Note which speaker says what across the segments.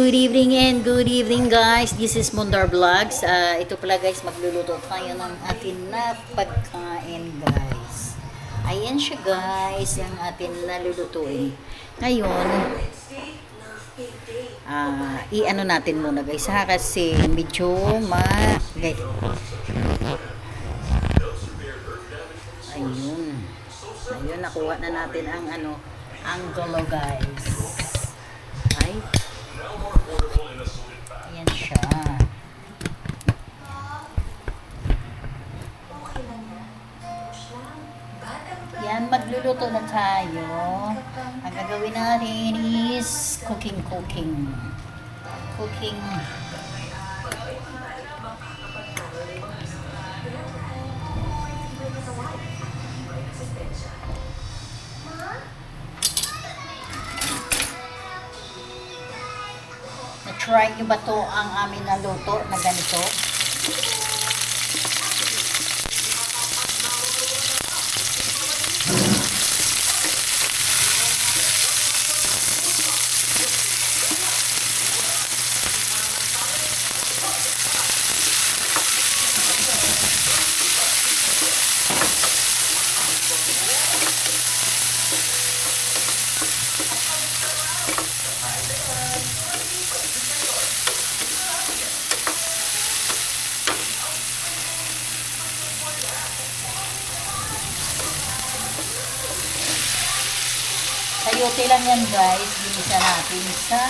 Speaker 1: good evening and good evening guys. This is Mundar Vlogs. Ah, ito pala guys, magluluto tayo ng atin na pagkain guys. Ayan siya guys, yung atin na lulutuin. Ngayon, ah, i-ano natin muna guys ha, kasi medyo ma... Ayun. Ayun, nakuha na natin ang ano, ang gulo guys. Magluluto na tayo. Ang gagawin natin is cooking, cooking. Cooking. Na-try nyo ba to ang amin na luto na ganito? Sayote lang yan guys. Ginisa natin sa...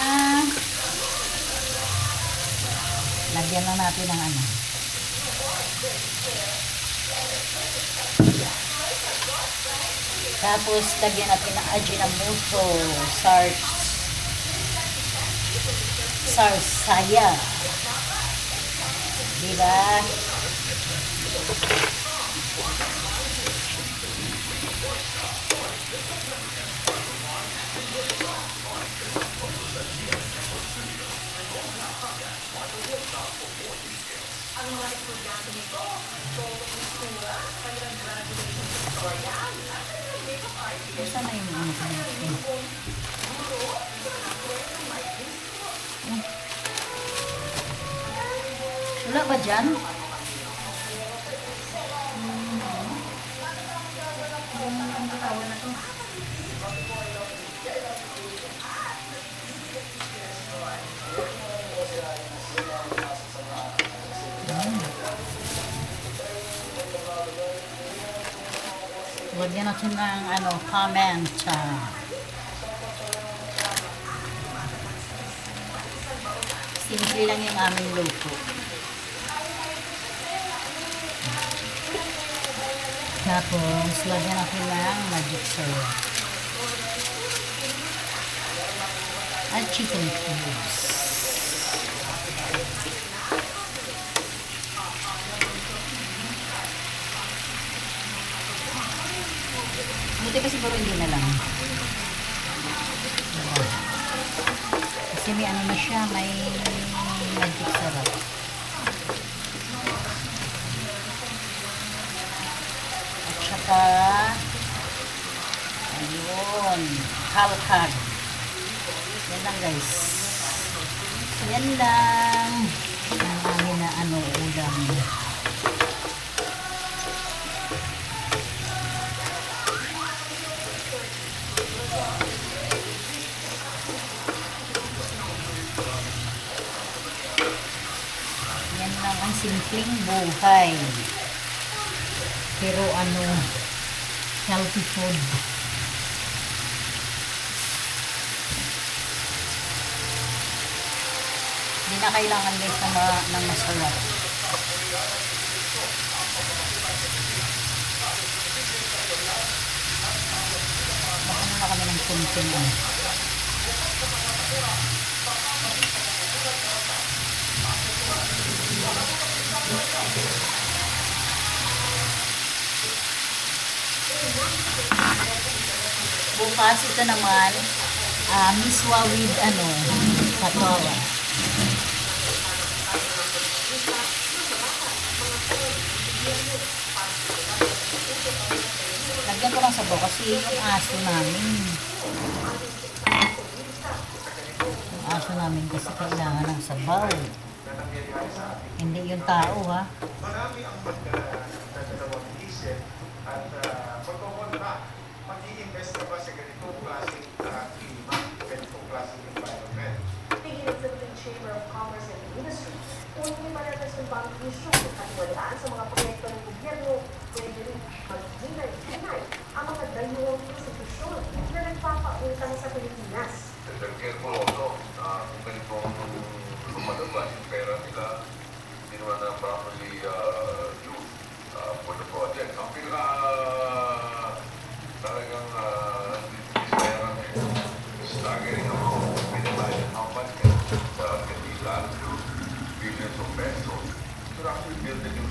Speaker 1: Lagyan lang natin ng ano. Tapos, lagyan natin ng ajinomoto, sars, sarsaya. Diba? Saan na yung ano ko natin? Wala ba dyan? Lagyan natin ng ano, comment. ah. simple lang yung aming luto. Tapos, lagyan natin ng magic syrup. At chicken cubes. Pa siguro hindi na lang. Kasi may ano na siya, may magic sarap. At saka, ayun, halkag. Yan lang guys. Yan lang ang amin na ano, ulam. Yan lang ang simpleng buhay. Pero ano, healthy food. Hindi na kailangan guys ma ng masarap. Magano na kami ng kunting Bukas ito naman, ah, miswa with ano, patola. Lagyan ko lang sa kasi yung aso namin. Yung aso
Speaker 2: namin kasi kailangan ng sabaw. Hindi yung tao ha.
Speaker 3: marami ang magdadalawang isip at uh, pagkukontra, mag-i-invest ka ba sa ganitong klaseng uh, klima, ganitong klaseng environment?
Speaker 1: Tingin ng Philippine Chamber of Commerce and Industry kung hindi manalas ng bang issue at katiwalaan sa mga proyekto ng gobyerno, pwede rin maghinay-hinay ang mga dalawang institusyon na nagpapautang sa Pilipinas.
Speaker 4: they're careful also uh, kung ganito ang lumalabas yung pera nila hindi naman na properly uh, used uh, for the project. Ang pinaka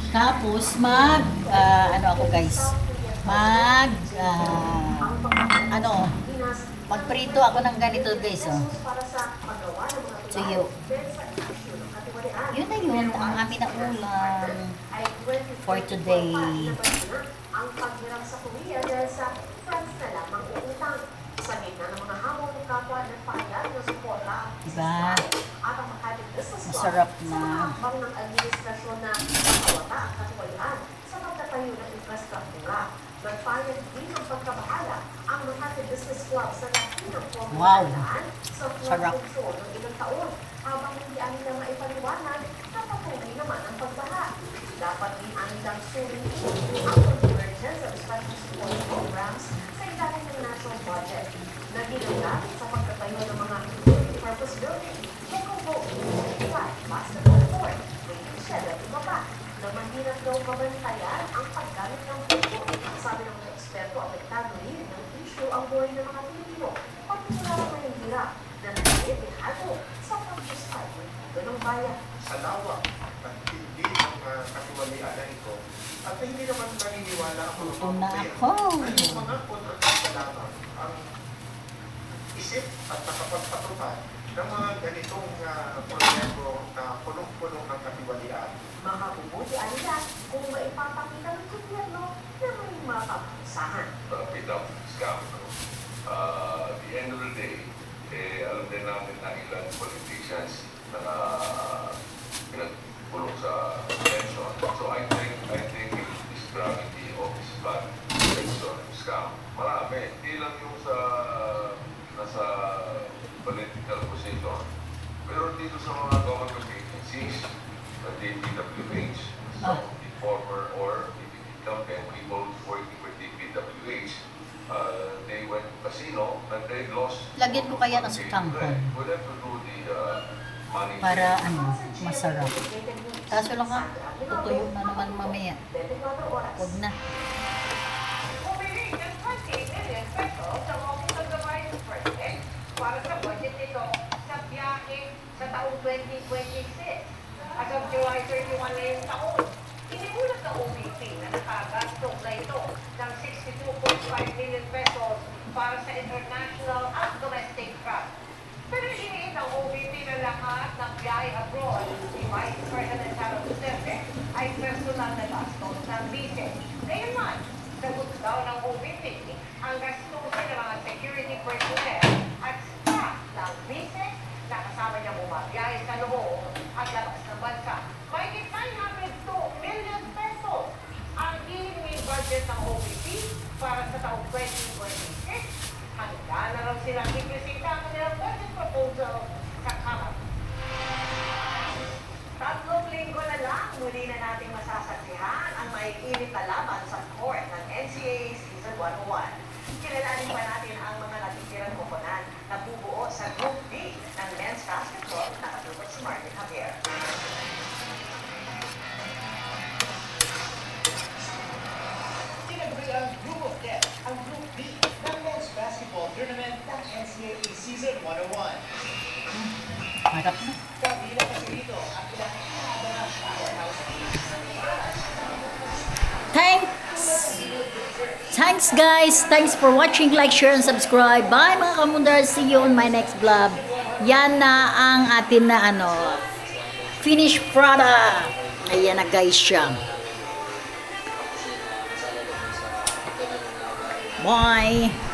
Speaker 2: Tapos mag, ah, ano ako guys, mag, ah, ano, magprito ako ng ganito guys oh.
Speaker 1: Katiwalaan.
Speaker 2: Yun na yun, ang amin na ulam.
Speaker 1: ay 20
Speaker 2: for today.
Speaker 1: Ang paghiram sa Korea sa France na lamang uutang. Sa gitna ng mga hamon ng kapwa ng pahayag ng suporta
Speaker 2: Diba? Masarap
Speaker 1: sa
Speaker 2: na.
Speaker 1: mga hakbang ng administrasyon na makawata ang katiwalaan sa pagtatayo ng infrastruktura. Nagpayag din ng pagkabahala ang Makati Business Club sa dakilang
Speaker 2: Wow.
Speaker 1: sa
Speaker 2: Sarap.
Speaker 1: habang hindi ang nila maipaliwanag na patuloy naman ang pagbaha. Dapat din ang nilang suriin ang convergence of special support programs sa ilalim ng national budget na ginagamit sa pagtatayo ng mga multi-purpose building, eco-boat, flat, basketball court, waiting shed at iba pa na mahirap daw mabantayan ang paggamit ng puso. Sabi ng mga eksperto, apektado rin ng issue ang buhay ng mga Pilipino, pati mula ang mahihirap na nagtitihago sa pag-justay ng bayan.
Speaker 3: Sa lawak at hindi ng uh, katiwalian na ito, at hindi naman naniniwala ang mga
Speaker 2: Gutom na ako.
Speaker 3: na yung mga kontratista lamang ang isip at nakapagpatupad ng mga ganitong uh, proyekto na punong-punong ng katiwalian.
Speaker 1: Makabubuti ang nila kung maipapakita ng gobyerno na may makapansahan.
Speaker 4: uh, beat up scam. Uh, at the end of the day, eh, alam din namin na ilang politicians na pinagpulong sa pension. So I think, I think this gravity of this flood pension scam, marami. Hindi lang yung sa nasa political position, pero dito sa mga government agencies, na DPWH, some of the former or the incumbent people working with DPWH, uh, they went casino and they lost.
Speaker 2: Lagyan ko kaya ng sutangkon.
Speaker 4: We have to do the uh, money.
Speaker 2: Para ano, masarap. Kaso lang nga, tutuyo na naman mamaya.
Speaker 1: 24 oras.
Speaker 2: Huwag na.
Speaker 5: Bumili taong 2026. As of July 31 na yung taon, ng OVP na nakagastong na ito
Speaker 6: powerhouse teams.
Speaker 2: Thanks! Thanks guys! Thanks for watching, like, share, and subscribe. Bye mga kamundar! See you on my next vlog. Yan na ang atin na ano, finished product. Ayan na guys siya. Bye!